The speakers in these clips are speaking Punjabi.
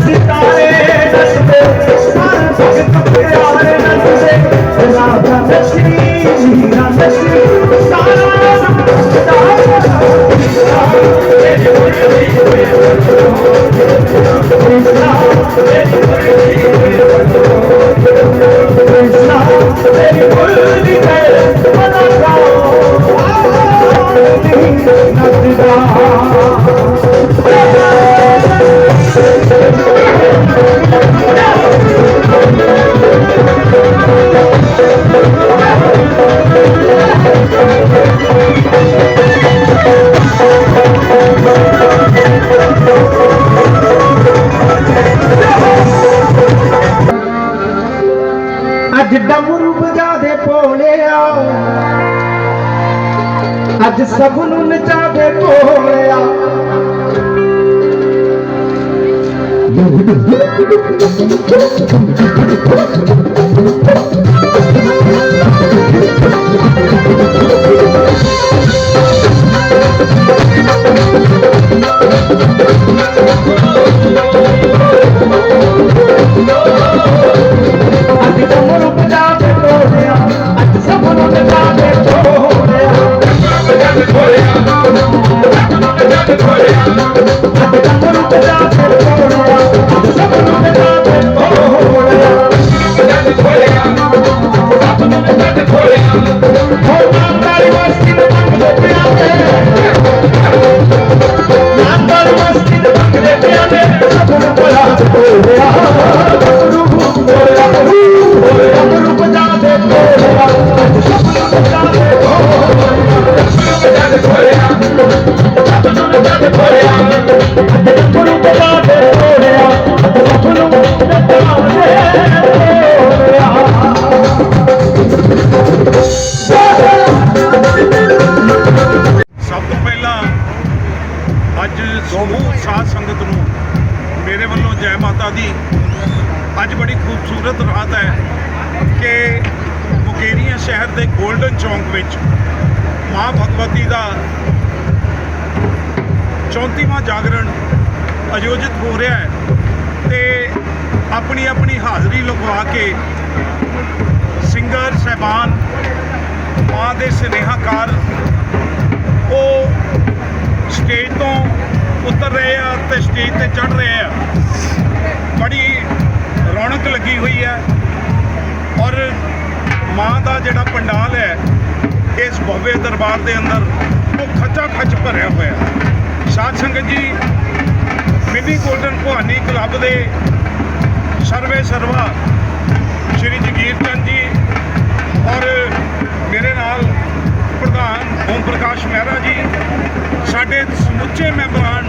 ਸਿਤਾਰੇ ਨੱਚਦੇ ਸਾਰੇ ਭਗਤ ਪਿਆਰੇ ਨੱਚਦੇ ਰਾਧਾ ਨੱਚੀ ਹੀਰਾ ਨੱਚੀ ਸਾਰਾ ਨੱਚਦਾ ਅੱਜ ਡਮਰੂ ਵਜਾ ਦੇ ਭੋਲਿਆ ਅੱਜ ਸਭ ਨੂੰ ਨਚਾ ਦੇ ਭੋਲਿਆ ਅੱਜ ਸਭ ਅੱਜ ਸਮੂਹ ਸਾਧ ਸੰਗਤ ਨੂੰ ਮੇਰੇ ਵੱਲੋਂ ਜੈ ਮਾਤਾ ਦੀ ਅੱਜ ਬੜੀ ਖੂਬਸੂਰਤ ਰਾਤ ਹੈ ਕਿ ਮੁਕੇਰੀਆਂ ਸ਼ਹਿਰ ਦੇ 골ਡਨ ਚੌਂਕ ਵਿੱਚ ਮਾਂ ਭਗਵਤੀ ਦਾ 34ਵਾਂ ਜਾਗਰਣ ਆਯੋਜਿਤ ਹੋ ਰਿਹਾ ਹੈ ਤੇ ਆਪਣੀ ਆਪਣੀ ਹਾਜ਼ਰੀ ਲਗਵਾ ਕੇ ਸਿੰਗਰ, ਸਹਿਬਾਨ, ਮਾਂ ਦੇ ਸਨੇਹਾਕਾਰ, ਉਹ ਸਟੇਜ ਤੋਂ ਉਤਰ ਰਹੇ ਆ ਤੇ ਸਟੇਜ ਤੇ ਚੜ ਰਹੇ ਆ ਬੜੀ ਰੌਣਕ ਲੱਗੀ ਹੋਈ ਹੈ ਔਰ ਮਾਂ ਦਾ ਜਿਹੜਾ ਪੰਡਾਲ ਹੈ, ਇਸ ਭव्य ਦਰਬਾਰ ਦੇ ਅੰਦਰ ਉਹ ਖੱਚਾ ਖੱਚ ਭਰਿਆ ਹੋਇਆ ਹੈ। ਸਾਧ ਸੰਗਤ ਜੀ, ਮਿੰਨੀ ਗੋਲਡਨ ਭਵਾਨੀ ਕਲੱਬ ਦੇ ਸਰਵੇ ਸਰਵਾ ਸ਼੍ਰੀ ਜਗੀਰ ਚੰਦ ਜੀ ਸਮੁੱਚੇ ਮੈਂਬਰਾਨ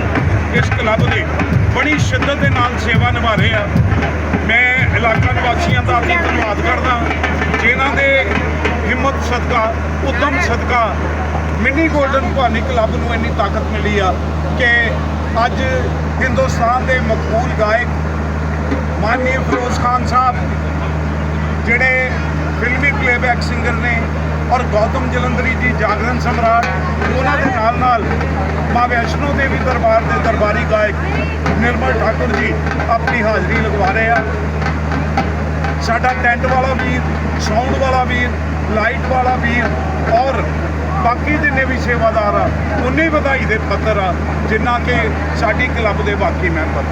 ਇਸ ਕਲੱਬ ਦੇ ਬੜੀ ਸ਼ਿੱਦਤ ਦੇ ਨਾਲ ਸੇਵਾ ਨਿਭਾ ਰਹੇ ਆ। ਮੈਂ ਇਲਾਕਾ ਨਿਵਾਸੀਆਂ ਦਾ ਵੀ ਧੰਨਵਾਦ ਕਰਦਾ ਜਿਨ੍ਹਾਂ ਦੇ ਹਿੰਮਤ ਸਦਕਾ, ਉਦਮ ਸਦਕਾ ਮਿੰਨੀ ਗੋਲਡਨ ਭਾਨੀ ਕਲੱਬ ਨੂੰ ਇੰਨੀ ਤਾਕਤ ਮਿਲੀ ਆ ਕਿ ਅੱਜ ਹਿੰਦੁਸਤਾਨ ਦੇ ਮਕਬੂਲ ਗਾਇਕ ਮਾਨਨੀय ਫਿਰੋਜ਼ ਖਾਨ ਸਾਹਿਬ, ਜਿਹੜੇ ਫਿਲਮੀ ਪਲੇਬੈਕ ਸਿੰਗਰ ਨੇ ਔਰ ਗੌਤਮ ਜਲੰਧਰੀ ਜੀ ਜਾਗਰਣ ਸਮਰਾਟ, ਉਹਨਾਂ ਦੇ ਨਾਲ ਨਾਲ ਮਾਂ ਵੈਸ਼ਨੋ ਦੇਵੀ ਦਰਬਾਰ ਦੇ ਦਰਬਾਰੀ ਗਾਇਕ ਨਿਰਮਲ ਠਾਕੁਰ ਜੀ ਆਪਣੀ ਹਾਜ਼ਰੀ ਲਗਵਾ ਰਹੇ ਆ। ਸਾਡਾ ਟੈਂਟ ਵਾਲਾ ਵੀਰ, ਸਾਊਂਡ ਵਾਲਾ ਵੀਰ, ਲਾਈਟ ਵਾਲਾ ਵੀਰ ਔਰ ਬਾਕੀ ਜਿੰਨੇ ਵੀ ਸੇਵਾਦਾਰ ਆ, ਉਨੇ ਵਧਾਈ ਦੇ ਪੱਤਰ ਆ, ਜਿੰਨਾ ਕਿ ਸਾਡੀ ਕਲੱਬ ਦੇ ਬਾਕੀ ਮੈਂਬਰ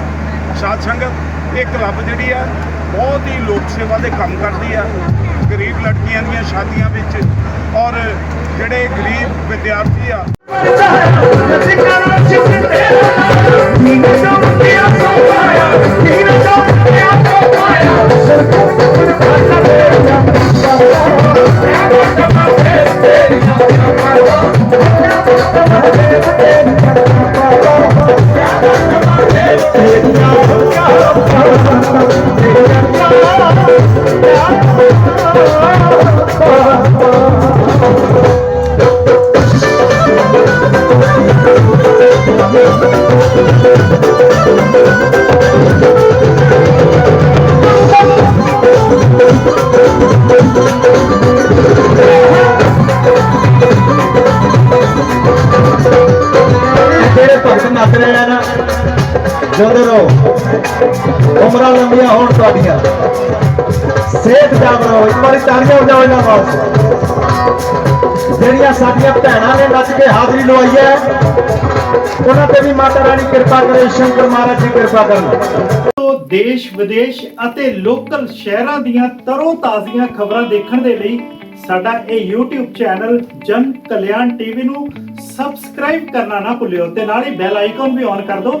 ਸਾਧ ਸੰਗਤ, ਇਹ ਕਲੱਬ ਜਿਹੜੀ ਆ, ਬਹੁਤ ਹੀ ਲੋਕ ਸੇਵਾ ਦੇ ਕੰਮ ਕਰਦੀ ਆ। ਗਰੀਬ ਲੜਕੀਆਂ ਦੀਆਂ ਸ਼ਾਦੀਆਂ ਵਿੱਚ ਔਰ ਜਿਹੜੇ ਗਰੀਬ ਵਿਦਿਆਰਥੀ ਆ ਜਿਹੜੇ ਭਗਤ ਜਿਉਂਦੇ ਰਹੋ ਉਮਰਾਂ ਲੰਬੀਆਂ ਹੋਣ ਤੁਹਾਡੀਆਂ। ਸਿਹਤ ਜਾਗ ਰਹੋ ਇੱਕ ਵਾਰੀ ਤਾੜੀਆਂ ਵਜਾਓ ਇਹਨਾਂ ਵਾਸਤੇ। ਜਿਹੜੀਆਂ ਸਾਡੀਆਂ ਭੈਣਾਂ ਨੇ ਨੱਚ ਕੇ ਹਾਜ਼ਰੀ ਲਵਾਈ ਹੈ, ਉਹਨਾਂ ਤੇ ਵੀ ਮਾਤਾ ਰਾਣੀ ਕਿਰਪਾ ਕਰੇ, ਸ਼ੰਕਰ ਮਹਾਰਾਜ ਜੀ ਕਿਰਪਾ ਕਰਨ। ਦੇਸ਼, ਵਿਦੇਸ਼ ਅਤੇ ਲੋਕਲ ਸ਼ਹਿਰਾਂ ਦੀਆਂ ਤਰੋ ਤਾਜ਼ੀਆਂ ਖਬਰਾਂ ਦੇਖਣ ਦੇ ਲਈ ਸਾਡਾ ਇਹ YouTube ਚੈਨਲ ਜਨ ਕਲਿਆਣ ਟੀਵੀ ਨੂੰ ਸਬਸਕ੍ਰਾਈਬ ਕਰਨਾ ਨਾ ਭੁੱਲਿਓ ਤੇ ਨਾਲ ਹੀ ਬੈਲ ਆਈਕਨ ਵੀ ਔਨ ਕਰ ਦਿਓ